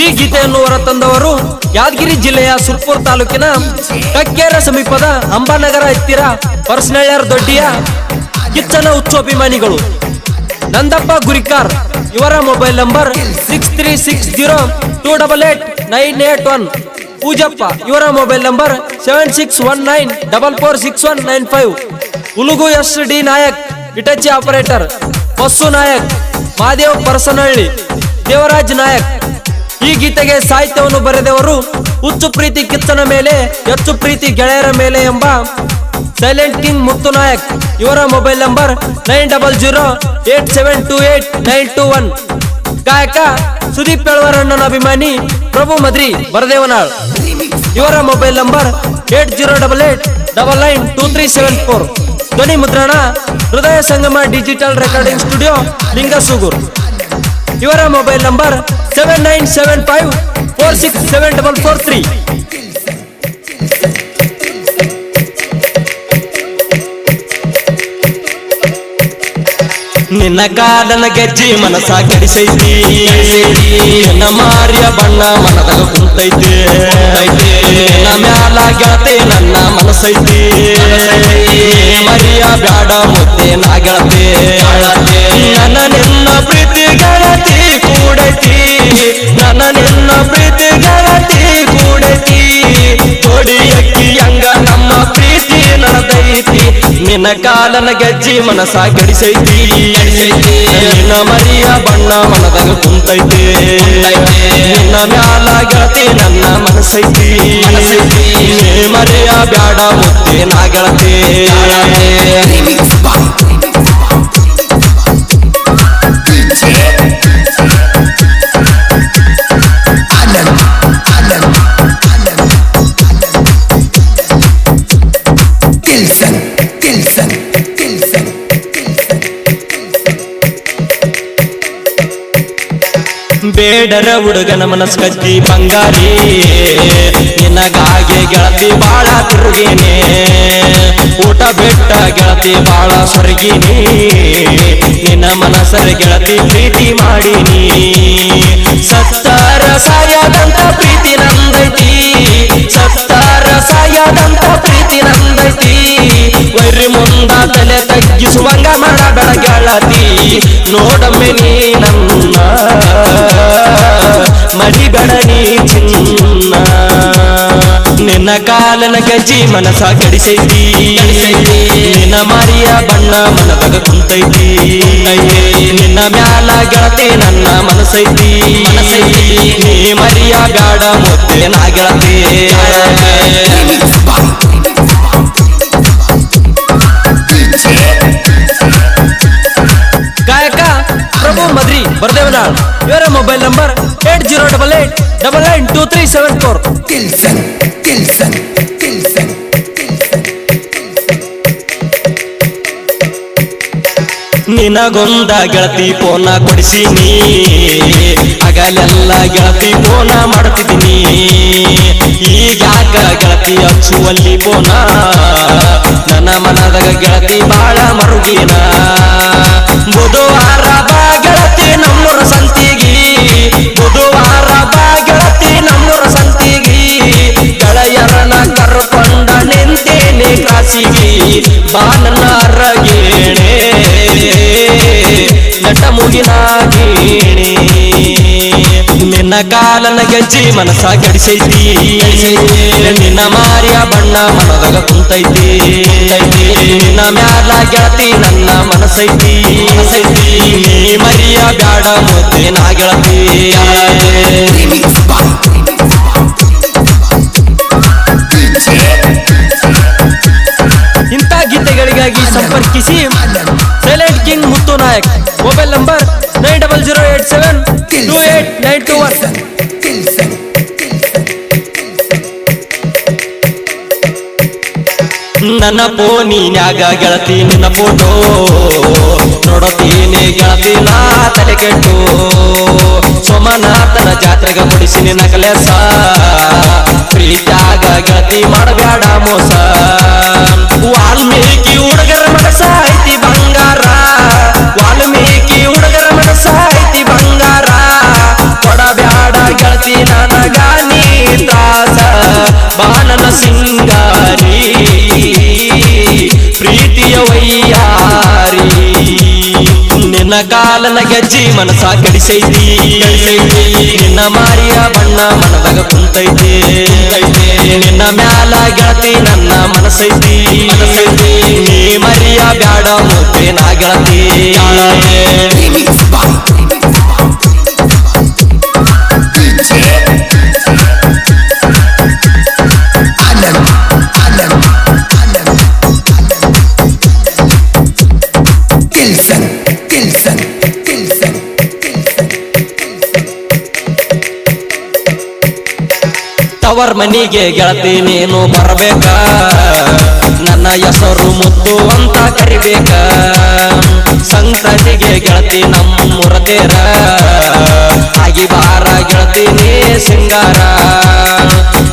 ಈ ಗೀತೆಯನ್ನು ಹೊರತಂದವರು ಯಾದಗಿರಿ ಜಿಲ್ಲೆಯ ಸುರ್ಪುರ್ ತಾಲೂಕಿನ ಕಕ್ಕೇರ ಸಮೀಪದ ಅಂಬಾನಗರ ಹತ್ತಿರ ಪರ್ಸನಳ್ಯರ್ ದೊಡ್ಡಿಯ ಕಿಚ್ಚನ ಹುಚ್ಚು ಅಭಿಮಾನಿಗಳು ನಂದಪ್ಪ ಗುರಿಕಾರ್, ಇವರ mobile number six three six zero two double eight nine eight one Poojappa, ಇವರ mobile number seven six one nine double four six one nine five ಉಲುಗು S D Nayak, Hitachi operator, Basu Nayak, Madev Parasanahalli, Devaraj Nayak. ಈ ಗೀತೆಗೆ ಸಾಹಿತ್ಯವನ್ನು ಬರೆದವರು ಹುಚ್ಚು ಪ್ರೀತಿ ಕಿತ್ತನ ಮೇಲೆ ಹೆಚ್ಚು ಪ್ರೀತಿ ಗೆಳೆಯರ ಮೇಲೆ ಎಂಬ ಸೈಲೆಂಟ್ ಕಿಂಗ್ ಮುತ್ತು ನಾಯಕ್ ಇವರ mobile number nine double zero eight seven two eight nine two one. ಗಾಯಕ ಸುದೀಪ್ ಎಳವರಣ್ಣನ ಅಭಿಮಾನಿ ಪ್ರಭು ಮದ್ರಿ ಬರದೇವನಾಳ್ ಇವರ mobile number eight zero double eight double nine two three seven four. ಧ್ವನಿ ಮುದ್ರಣ ಹೃದಯ ಸಂಗಮ ಡಿಜಿಟಲ್ ರೆಕಾರ್ಡಿಂಗ್ ಸ್ಟುಡಿಯೋ ಲಿಂಗಸೂಗೂರ್. ಇವರ mobile number seven nine seven five four six seven double four three. ನಿನ್ನ ಕಾಲನ ಗೆಜ್ಜಿ ಮನಸ ಕೆಡಿಸೈತಿ. ನಿನ್ನ ಮಾರಿಯ ಬಣ್ಣ ಮನದಾಗ ಕುಂತೈತಿ. ನಿನ್ನ ಮ್ಯಾಲ ಗೆಳತೆ ನನ್ನ ಮನಸ್ಸೈತಿ. ಮರಿಯ ಬ್ಯಾಡ ಮುತ್ತೆ ನಾ ನಿನ್ನ ಕಾಲನ ಗೆಜ್ಜಿ ಮನಸ ಕೆಡಿಸೈತಿ ನಿನ್ನ ಮರಿಯ ಬಣ್ಣ ಮನದಾಗ ಕುಂತೈತಿ. ನಿನ್ನ ಮ್ಯಾಲ ಗೆಳತಿ ನನ್ನ ಮನಸೈತಿ ಮರಿಯ ಬ್ಯಾಡ ಮುತ್ತೆ ನಾ ಗೆಳತಿ ಬೇಡರ ಹುಡುಗನ ಮನಸ್ಕತ್ತಿ ಬಂಗಾರಿ. ನಿನಗಾಗೆ ಗೆಳತಿ ಬಾಳ ತಿರುಗಿನಿ. ಊಟ ಬೆಟ್ಟ ಗೆಳತಿ ಬಾಳ ಸೊರಗಿನಿ ನಿನ್ನ ಮನಸರ ಗೆಳತಿ ಪ್ರೀತಿ ಮಾಡೀನಿ. ಸತ್ತಾರ ಸಾಯದಂತ ಪ್ರೀತಿ ನಂದೈತಿ. ಸತ್ತಾರ ಸಾಯದಂತ ಪ್ರೀತಿ ನಂದೈತಿ. ವೈರಿ ಮುಂದ ತಲೆ ತಗ್ಗಿಸುವಂಗ ಮಾಡಬೇಡ ಗೆಳತಿ ನೋಡಮ್ಮೆ ನಿನ್ನ ಕಾಲನ ಗಜ್ಜಿ ಮನಸ ಕಡಿಸೈತಿ. ನಿನ್ನ ಮಾರಿಯ ಬಣ್ಣ ಮನದಾಗ ಕುಂತೈತಿ. ನಿನ್ನ ಮ್ಯಾಲ ಗೆಳತಿ ನನ್ನ ಮನಸೈತಿ ನೀ ಮರಿಯ ಬ್ಯಾಡ ಮುತ್ತೆ ನಾ ಗೆಳತಿ ಮದ್ರಿ ಬರದೇವನಾಳ್ ಇವರ mobile number eight zero double eight double nine two three seven four. Kilson, Kilson, Kilson. ನಿನಗೊಂದ ಗೆಳತಿ ಫೋನ ಕೊಡಿಸಿನಿ. ಹಗಲೆಲ್ಲ ಗೆಳತಿ ಫೋನ ಮಾಡ್ತಿದ್ದೀನಿ ಈಗ್ಯಾಕ ಗೆಳತಿ ಹಚ್ಚುವಲ್ಲಿ ಫೋನ? ನನ್ನ ಮನದಾಗ ಗೆಳತಿ ಬಾಳ ಮರುಗಿನ ಬುಧವಾರ ಬಾ ನನ್ನ ಅರಗೇಣೆ ನಟ ಮುಗಿನ ಗೀಣಿ ನಿನ್ನ ಕಾಲನ ಗೆಜ್ಜಿ ಮನಸ ಕೆಡಿಸೈತಿ ನಿನ್ನ ಮಾರಿಯ ಬಣ್ಣ ಮನದಾಗ ಕುಂತೈತಿ. ನಿನ್ನ ಮ್ಯಾಲ ಗೆಳತಿ ನನ್ನ ಮನಸೈತಿ ಮರಿಯ ಬ್ಯಾಡ ಮುದ್ದೆ ನಾ ಗೆಳತಿ. ಗೀತೆಗಳಿಗಾಗಿ ಸಂಪರ್ಕಿಸಿ silent king Muttu Nayak mobile number nine double zero eight seven two eight nine two one ನನ್ನ ಫೋನಿನ್ಯಾಗ ಗೆಳತಿ? ನಿನ್ನ ಫೋಟೋ ನೋಡತೀನಿ ಗೆಳತಿ ನಾ ತಲೆ ಕೆಟ್ಟು. ಸೋಮನಾಥನ ಜಾತ್ರೆಗೆ ಮುಡಿಸಿ ನೀನಾಗಲೆ ಪ್ರೀತ್ಯಾಗ ಗೆಳತಿ ಮಾಡಬೇಡ ಮೋಸ. ಕಾಲನ ಗೆಜ್ಜಿ ಮನಸ ಕಡಿಸೈತಿ ನಿನ್ನ ಮಾರಿಯ ಬಣ್ಣ ಮನದಾಗ ಕುಂತೈತಿ. ನಿನ್ನ ಮ್ಯಾಲ ಗೆಳತಿ ನನ್ನ ಮನಸೈತಿ. ತವರ್ ಮನಿಗೆ ಗೆಳತಿ ನೀನು ಬರಬೇಕ? ನನ್ನ ಹೆಸರು ಮುತ್ತು ಅಂತ ಕರಿಬೇಕ? ಸಂಕ್ರಾಂತಿಗೆ ಗೆಳತಿ ನಮ್ಮ ತೇರ? ಆಗಿ ಬಾರ ಗೆಳತಿ ನೀ ಸಿಂಗಾರ?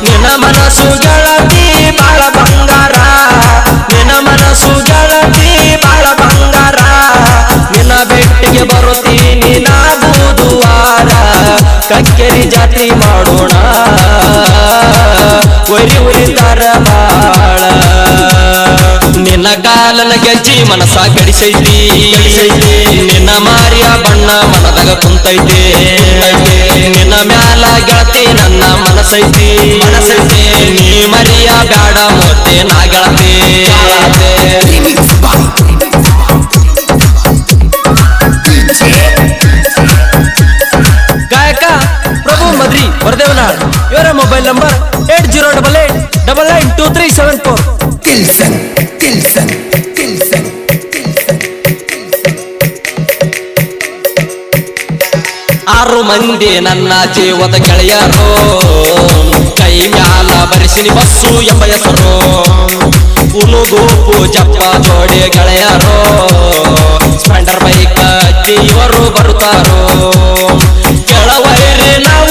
ನಿನ್ನ ಮನಸ್ಸು ಗೆಳತಿ ಬಾಳ ಬಂಗಾರ. ನಿನ್ನ ಮನಸ್ಸು ಗೆಳತಿ ಬಾಳ ಬಂಗಾರ. ನಿನ್ನ ಬೆಟ್ಟಿಗೆ ಬರುತ್ತೀನಿ ನಾ ಬುಧವಾರ ಕಕ್ಕೇರಿ ಜಾತ್ರೆ ಮಾಡೋಣ ಕಾಲನ ಗೆಜ್ಜಿ ಮನಸ ಗಡಿಸೈತಿ ನಿನ್ನ ಮಾರಿಯ ಬಣ್ಣ ಮನದಾಗ ಕುಂತೈತಿ. ನಿನ್ನ ಮ್ಯಾಲ ಗೆಳತಿ ನನ್ನ ಮನಸೈತಿ. ಮನಸೈತಿ ನೀ ಮರಿಯ ಬ್ಯಾಡ ಮತ್ತೆ ನಾ ಗೆಳತಿ ಗಾಯಕ ಪ್ರಭು ಮದ್ರಿ ವರದೇವನಾಳ್ ಇವರ mobile number eight zero double eight double nine two three seven four Kilson ಮಂದಿ ನನ್ನ ಜೀವದ ಗೆಳೆಯರು. ಕೈ ಮ್ಯಾಲ ಬರಿಸಿನಿ ಬಸ್ಸು ಎಂಬ ಹೆಸರು. ಉನುಗೂಪು ಜಪ್ಪ ಜೋಡಿ ಗೆಳೆಯರು. ಸ್ಪೆಂಡರ್ ಬೈಕ್ ಇವರು ಬರುತ್ತಾರೋ. ಕೆಳವೈರಿ ನಾವು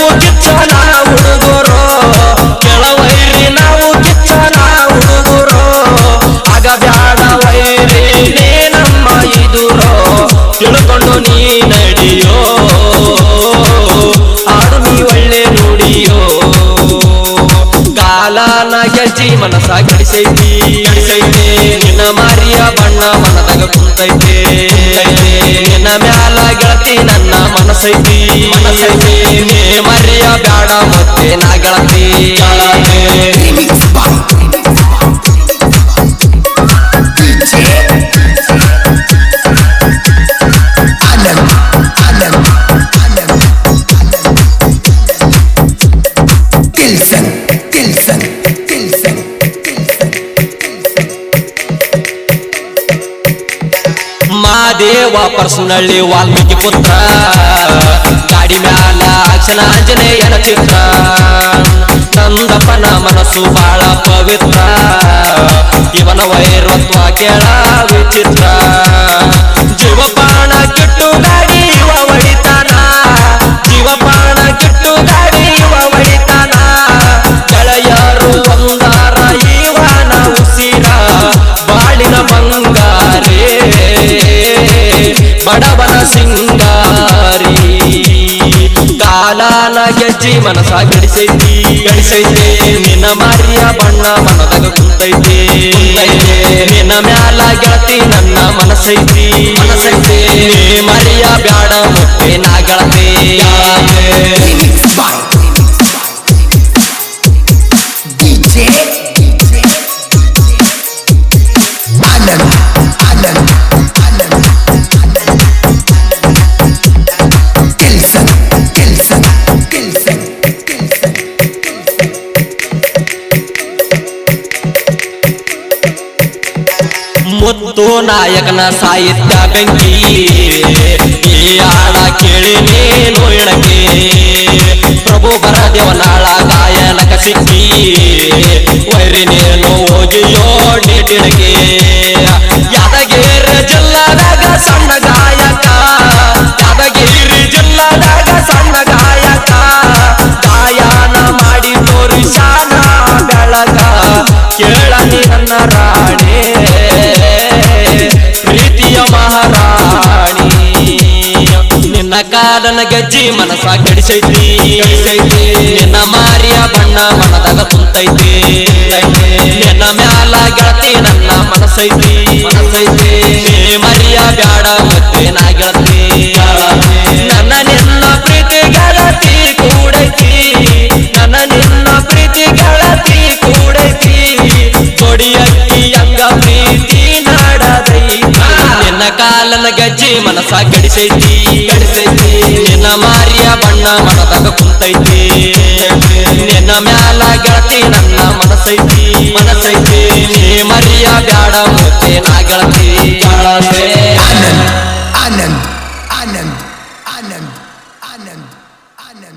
ಗಳಿಸೈತಿ ಗಳಿಸೈತಿ ನಿನ್ನ ಮಾರಿಯ ಬಣ್ಣ ಮನದಾಗ ಕುಂತೈತೆ. ನಿನ್ನ ಮ್ಯಾಲ ಗೆಳತಿ ನನ್ನ ಮನಸೈತಿ. ಪರ್ಸನಳ್ಳಿ ವಾಲ್ಮೀಕಿ ಪುತ್ರ. ಗಾಡಿ ಮ್ಯಾಲ ಅಕ್ಷನ ಆಂಜನೇಯನ ಚಿತ್ರ. ನಂದಪ್ಪನ ಮನಸ್ಸು ಬಾಳ ಪವಿತ್ರ. ಇವನ ವೈರತ್ವ ಕೇಳ ವಿಚಿತ್ರ. ಕಾಲಾನ ಗೆಜ್ಜಿ ಮನಸ ಗಳಿಸೈತಿ ಗಳಿಸೈತೆ ನಿನ್ನ ಮಾರಿಯ ಬಣ್ಣ ಮನದಾಗ ಕುಂತೈತೆ. ನಿನ್ನ ಮ್ಯಾಲ ಗೆಳತಿ ನನ್ನ ಮನಸೈತಿ. ನೀ ಮರಿಯ ಬ್ಯಾಡ ಮುತ್ತೆ ನಾ ಗೆಳತಿ ಮುತ್ತು ನಾಯಕನ ಸಾಹಿತ್ಯ ಬೆಂಕಿ. ಈ ಹಾಡ ಕೇಳಿ ನೀನು ಇಣಕಿ. ಪ್ರಭು ಬರದೇವನಾಳ ಗಾಯನಕ ಸಿಕ್ಕಿ. ವೈರಿ ನೀನು ಹೋಗಿಯೋ ನೀಟಿಣಗಿ ಹಚ್ಚಿ ಮನಸ ಕೆಡಿಸೈತಿ. ನಿನ್ನ ಮಾರಿಯ ಬಣ್ಣ ಮನದಾಗ ಕುಂತೈತಿ ನಿನ್ನ ಮ್ಯಾಲ ಗೆಳತಿ ನನ್ನ ಮನಸೈತಿ ಮನಸೈತಿ ಮರಿಯ ಬ್ಯಾಡ ಮತ್ತೆ ನಾ ಗೆಳತಿ. ನನ್ನ ನಿನ್ನ ಪ್ರೀತಿ ಗೆಳತಿ ಕೂಡೈತಿ. ನನ್ನ ನಿನ್ನ ಪ್ರೀತಿ ಗೆಳತಿ ಕೂಡೈತಿ. ಕೊಡಿ ಅಕ್ಕಿ ಅಂಗ ಪ್ರೀತಿ ನಾಡದೈ ನಿನ್ನ ಕಾಲನ ಗಜ್ಜಿ ಮನಸ ಕೆಡಿಸೈತಿ. ಮನದಾಗ ಕುಂತೈತಿ. ನಿನ್ನ ಮ್ಯಾಲ ಗೆಳತಿ ನನ್ನ ಮನಸ್ಸೈತಿ. ಮನಸ್ಸೈತಿ. ನೀ ಮರಿಯ ಬ್ಯಾಡ ಮೂರ್ತಿ ನಾ ಗೆಳತಿ. ಆನಂದ್ ಆನಂದ್ ಆನಂದ್ ಆನಂದ್ ಆನಂದ್ ಆನಂದ್.